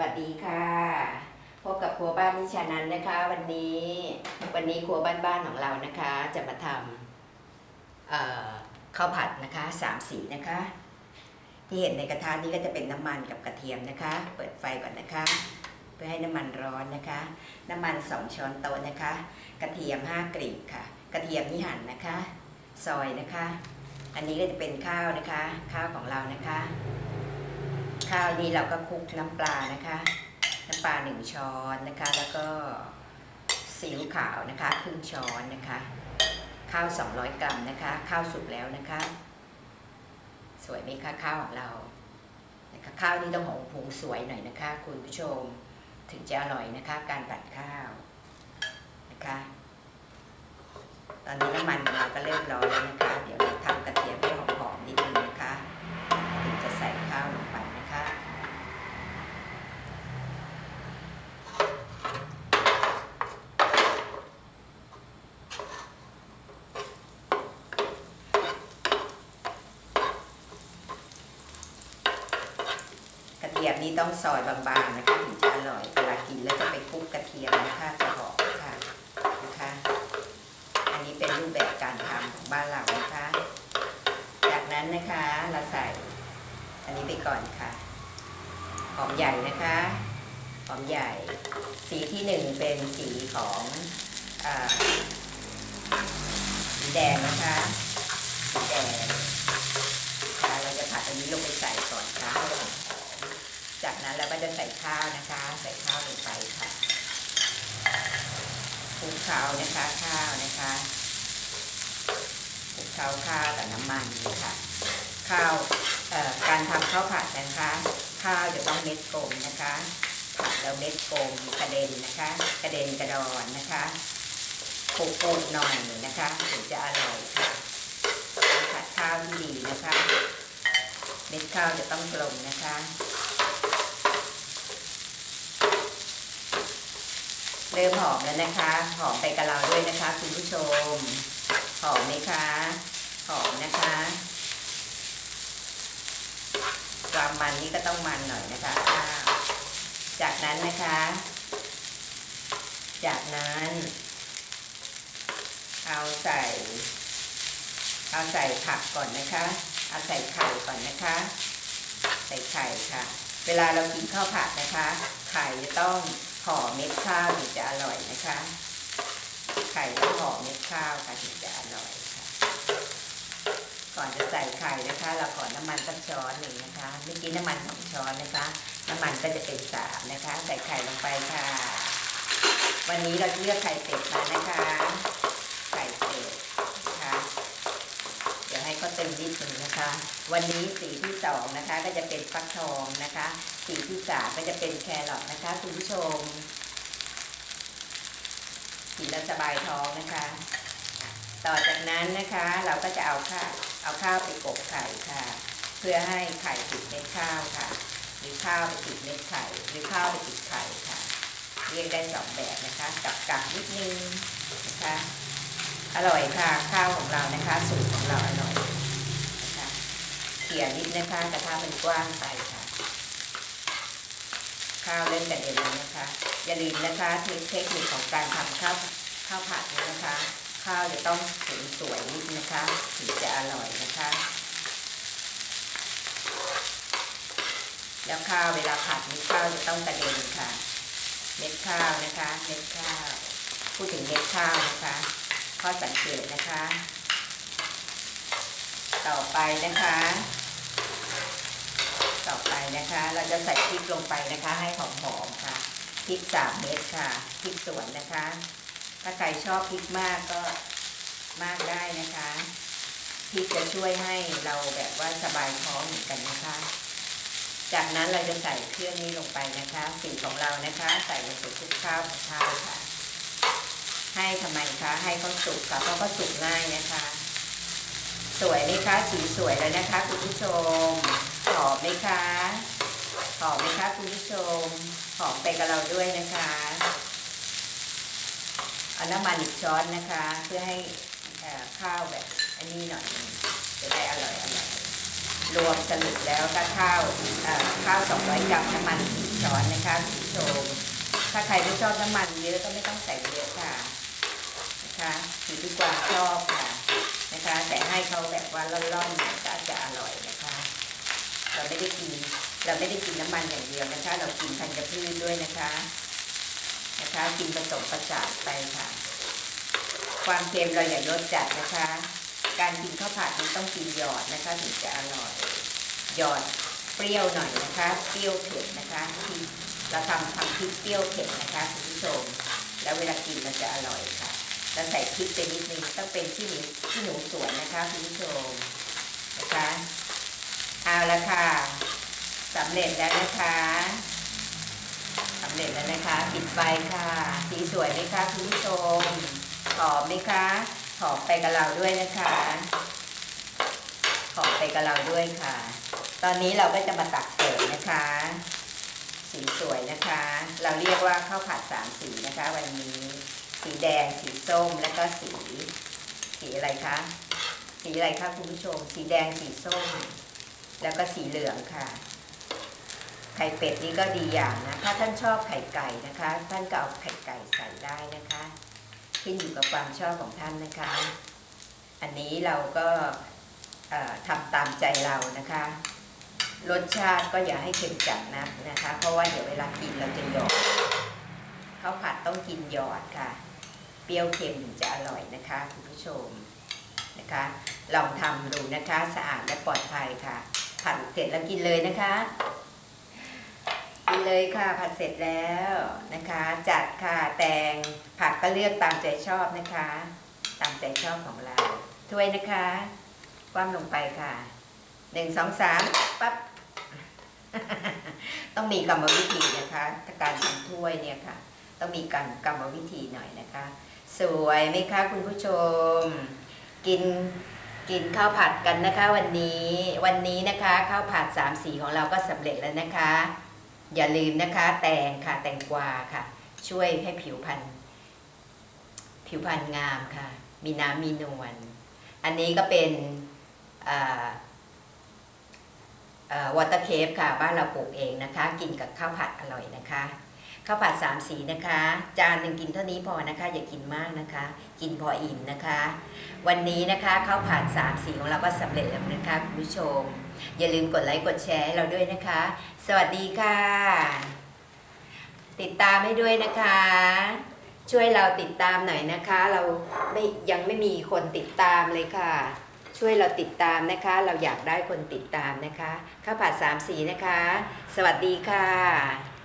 วัสดีค่ะ พบกับครัวบ้านนิชานันนะคะ วันนี้วันนี้ครัวบ้านๆของเรานะคะ จะมาทำข้าวผัดนะคะสามสีนะคะ ที่เห็นในกระทะนี้ก็จะเป็นน้ำมันกับกระเทียมนะคะ เปิดไฟก่อนนะคะ เพื่อให้น้ำมันร้อนนะคะ น้ำมันสองช้อนโต๊ะนะคะ กระเทียมห้ากลีบค่ะ กระเทียมนี่หั่นนะคะ ซอยนะคะ อันนี้ก็จะเป็นข้าวนะคะ ข้าวของเรานะคะ ข้าวนี้เราก็คลุกน้ำปลานะคะ น้ำปลาหนึ่งช้อนนะคะ แล้วก็ซีอิ๊วขาวนะคะครึ่งช้อนนะคะ ข้าว 200 กรัมนะคะ ข้าวสุกแล้วนะคะ สวยไหมคะข้าวของเรานะคะข้าวนี่ต้องหอมผงสวยหน่อยนะคะ คุณผู้ชมถึงจะอร่อยนะคะ การผัดข้าวนะคะ ตอนนี้น้ำมันของเราก็เริ่มร้อนแล้วนะคะ เดี๋ยวเราทำกระเทียมให้หอมๆนิดนึงนะคะ ถึงจะใส่ข้าวลงไปนะคะ กระเทียมนี้ต้องซอยบางๆนะคะถึงจะอร่อยเวลากินแล้วจะไปคลุกกระเทียมนะคะจะหอมค่ะนะคะ อันนี้เป็นรูปแบบการทำของบ้านเรานะคะ จากนั้นนะคะเราใส่อันนี้ไปก่อนค่ะหอมใหญ่นะคะหอมใหญ่ สีที่หนึ่งเป็นสีของอาสีแดงนะคะสีแดงเราจะผัดอันนี้ลงไปใส่ก่อนค่ะ นั้นเราก็จะใส่ข้าวนะคะ ใส่ข้าวลงไปค่ะคลุกเคล้านะคะข้าวนะคะคลุกเคล้าข้าวกับน้ำมันค่ะข้าวเอ่อการทำข้าวผัดนะคะ ข้าวจะต้องเม็ดกลมนะคะผัดแล้วเม็ดกลมกระเด็นนะคะ กระเด็นกระดอนนะคะปุกปุหน่อยนะคะถึงจะอร่อยค่ะผัดข้าวที่ดีนะคะ เม็ดข้าวจะต้องกลมนะคะ เริ่มหอมแล้วนะคะ หอมไปกับเราด้วยนะคะคุณผู้ชม หอมไหมคะ หอมนะคะ ความมันนี่ก็ต้องมันหน่อยนะคะ จากนั้นนะคะ จากนั้น เอาใส่ เอาใส่ผักก่อนนะคะ เอาใส่ไข่ก่อนนะคะ ใส่ไข่ค่ะ เวลาเรากินข้าวผัดนะคะ ไข่จะต้อง ห่อเม็ดข้าวถึงจะอร่อยนะคะ ไข่ต้องห่อเม็ดข้าวค่ะถึงจะอร่อยค่ะ ก่อนจะใส่ไข่นะคะ เราขอน้ำมันสักช้อนหนึ่งนะคะเมื่อกี้น้ำมันสองช้อนนะคะ น้ำมันก็จะเป็นสามนะคะ ใส่ไข่ลงไปค่ะ วันนี้เราเลือกไข่เป็ดมานะคะ ไข่เป็ดนะคะ เดี๋ยวให้เขาเต็มนิดหนึ่งนะคะ วันนี้สีที่สองนะคะก็จะเป็นฟักทองนะคะ สีที่สามก็จะเป็นแครอทนะคะคุณผู้ชมกินแล้วสบายท้องนะคะ ต่อจากนั้นนะคะเราก็จะเอาข้าวเอาข้าวไปกบไข่ค่ะ เพื่อให้ไข่ติดเม็ดข้าวค่ะ หรือข้าวไปติดเม็ดไข่หรือข้าวไปติดไข่ค่ะ เรียกได้สองแบบนะคะ กับกับนิดนึงนะคะอร่อยค่ะ ข้าวของเรานะคะ สูตรของเราอร่อย เขี่ยนิดนะคะกระทะมันกว้างไปค่ะ ข้าวเล่นกันเองเลยนะคะ อย่าลืมนะคะเทคเทคนิคของการทำข้าวข้าวผัดนะคะ ข้าวจะต้องสวยสวยๆนิดนะคะถึงจะอร่อยนะคะ แล้วข้าวเวลาผัดนี้ข้าวจะต้องกระเด็นค่ะเม็ดข้าวนะคะเม็ดข้าว พูดถึงเม็ดข้าวนะคะข้อสังเกตนะคะ ต่อไปนะคะ ต่อไปนะคะ เราจะใส่พริกลงไปนะคะ ให้หอมๆค่ะพริกสามเม็ดค่ะพริกสวนนะคะ ถ้าใครชอบพริกมากก็มากได้นะคะพริกจะช่วยให้เราแบบว่าสบายท้องเหมือนกันนะคะ จากนั้นเราจะใส่เครื่องนี้ลงไปนะคะสีของเรานะคะ ใส่ลงไปคลุกข้าวกับข้าวค่ะ ให้ทำไมคะให้เขาสุกค่ะเพราะเขาสุกง่ายนะคะ สวยไหมคะ สีสวยแล้วนะคะ คุณผู้ชม หอมไหมคะ หอมไหมคะคุณผู้ชม หอมไปกับเราด้วยนะคะ เอาน้ำมันอีกช้อนนะคะ เพื่อให้ข้าวแบบ อันนี้หน่อย จะได้อร่อยอร่อยรวมสรุปแล้วก็ข้าวข้าว 200 กรัมน้ำมัน4ช้อนนะคะคุณผู้ชม ถ้าใครไม่ชอบน้ำมันเยอะก็ไม่ต้องใส่เยอะค่ะ นะคะอยู่ที่ควาชอบค่ะ นะคะ แต่ให้เขาแบบว่าร่อนๆหน่ยก็จะอร่อยนะคะ เราไม่ได้กินเราไม่ได้กินน้ำมันอย่างเดียวนะคะ เรากินธัญพืชด้วยนะคะ นะคะกินผสมประสานไปค่ะ ความเค็มเราอย่าลดจัดนะคะ การกินข้าวผัดนี้ต้องกินหยอดนะคะถึงจะอร่อยหยอดเปรี้ยวหน่อยนะคะ เปรี้ยวเผ็ดนะคะที่เราทำทำพริกเปรี้ยวเผ็ดนะคะคุณผู้ชมแล้วเวลากินมันจะอร่อยค่ะ แล้วใส่พริกไปนิดนึงต้องเป็นที่หนูที่หนูสวนนะคะคุณผู้ชมนะคะเอาละค่ะสำเร็จแล้วนะคะสำเร็จแล้วนะคะ ปิดไฟค่ะ สีสวยไหมคะคุณผู้ชมหอมไหมคะหอมไปกับเราด้วยนะคะหอมไปกับเราด้วยค่ะ ตอนนี้เราก็จะมาตักเสิร์ฟนะคะ สีสวยนะคะ เราเรียกว่าข้าวผัดสามสีนะคะ วันนี้ สีแดง สีส้ม แล้วก็สี สีอะไรคะ สีอะไรคะคุณผู้ชม สีแดง สีส้ม แล้วก็สีเหลืองค่ะ ไข่เป็ดนี่ก็ดีอย่างนะ ถ้าท่านชอบไข่ไก่นะคะ ท่านก็เอาไข่ไก่ใส่ได้นะคะ ขึ้นอยู่กับความชอบของท่านนะคะ อันนี้เราก็ทำตามใจเรานะคะ รสชาติก็อย่าให้เค็มจัดนักนะคะ เพราะว่าเดี๋ยวเวลากินเราจะหยอด ข้าวผัดต้องกินหยอดค่ะ เปรี้ยวเค็มถึงจะอร่อยนะคะคุณผู้ชมนะคะลองทำดูนะคะสะอาดและปลอดภัยค่ะ ผัดเสร็จแล้วกินเลยนะคะกินเลยค่ะผัดเสร็จแล้วนะคะ จัดค่ะแตงผักก็เลือกตามใจชอบนะคะ ตามใจชอบของเราถ้วยนะคะคว่ำลงไปค่ะหนึ่งสองสามปั๊บต้องมีกรรมวิธีนะคะการทำถ้วยเนี่ยค่ะ ต้องมีการกรรมวิธีหน่อยนะคะ สวยไหมคะคุณผู้ชม กินกินข้าวผัดกันนะคะวันนี้วันนี้นะคะข้าวผัดสามสีของเราก็สำเร็จแล้วนะคะ อย่าลืมนะคะ แตงค่ะแตงกวาค่ะ ช่วยให้ผิวพรรณผิวพรรณงามค่ะ มีน้ำมีนวลอันนี้ก็เป็นวอเตอร์เคฟค่ะ บ้านเราปลูกเองนะคะ กินกับข้าวผัดอร่อยนะคะ ข้าวผัดสามสีนะคะ จานหนึ่งกินเท่านี้พอนะคะ อย่ากินมากนะคะ กินพออิ่มนะคะ วันนี้นะคะข้าวผัดสามสีของเราก็สำเร็จแล้วนะคะคุณผู้ชม อย่าลืมกดไลค์กดแชร์ให้เราด้วยนะคะ สวัสดีค่ะ ติดตามให้ด้วยนะคะ ช่วยเราติดตามหน่อยนะคะ เราไม่ยังไม่มีคนติดตามเลยค่ะ ช่วยเราติดตามนะคะ เราอยากได้คนติดตามนะคะข้าวผัดสามสีนะคะ สวัสดีค่ะ